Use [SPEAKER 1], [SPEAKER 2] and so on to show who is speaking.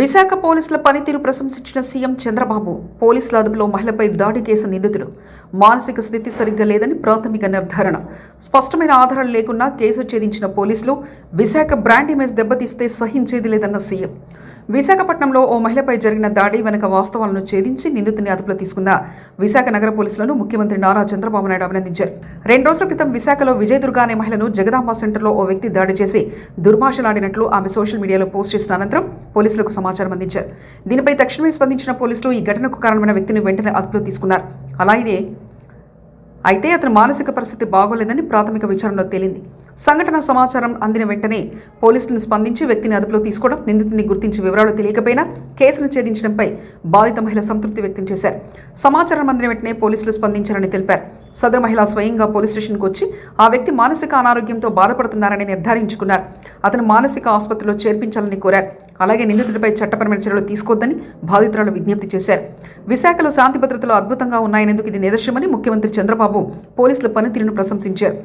[SPEAKER 1] విశాఖ పోలీసుల పనితీరు ప్రశంసించిన సీఎం చంద్రబాబు పోలీసుల అదుపులో మహిళపై దాడి కేసు నిందితుడు మానసిక స్థితి సరిగ్గా లేదని ప్రాథమిక నిర్ధారణ. స్పష్టమైన ఆధారాలు లేకున్నా కేసు ఛేదించిన పోలీసులు విశాఖ బ్రాండ్ ఇమేజ్ దెబ్బతీస్తే సహించేది లేదన్న సీఎం. విశాఖపట్నంలో ఓ మహిళపై జరిగిన దాడి వెనుక వాస్తవాలను ఛేదించి నిందితుని అదుపులో తీసుకున్న విశాఖ నగర పోలీసులను ముఖ్యమంత్రి నారా చంద్రబాబు నాయుడు అభినందించారు. రెండు రోజుల క్రితం విశాఖలో విజయదుర్గ అనే మహిళను జగదాంబ సెంటర్లో ఓ వ్యక్తి దాడి చేసి దుర్భాషలాడినట్లు ఆమె సోషల్ మీడియాలో పోస్ట్ చేసిన అనంతరం పోలీసులకు సమాచారం అందించారు. దీనిపై తక్షణమే స్పందించిన పోలీసులు ఈ ఘటనకు కారణమైన వ్యక్తిని వెంటనే అదుపులో తీసుకున్నారు. అలా ఇదే అయితే అతని మానసిక పరిస్థితి బాగోలేదని ప్రాథమిక విచారణలో తేలింది. సంఘటన సమాచారం అందిన వెంటనే పోలీసులను స్పందించి వ్యక్తిని అదుపులో తీసుకోవడం నిందితుని గుర్తించి వివరాలు తెలియకపోయినా కేసును ఛేదించడంపై బాధిత మహిళ సంతృప్తి వ్యక్తం చేశారు. సమాచారం అందిన వెంటనే పోలీసులు స్పందించారని తెలిపారు. సదరు మహిళ స్వయంగా పోలీస్ స్టేషన్కు వచ్చి ఆ వ్యక్తి మానసిక అనారోగ్యంతో బాధపడుతున్నారని నిర్ధారించుకున్నారు. అతను మానసిక ఆసుపత్రిలో చేర్పించాలని కోరారు. అలాగే నిందితుడిపై చట్టపరమైన చర్యలు తీసుకోవద్దని బాధితురాలు విజ్ఞప్తి చేశారు. విశాఖలో శాంతి భద్రతలు అద్భుతంగా ఉన్నాయనేందుకు ఇది నిదర్శనమని ముఖ్యమంత్రి చంద్రబాబు పోలీసుల పనితీరును ప్రశంసించారు.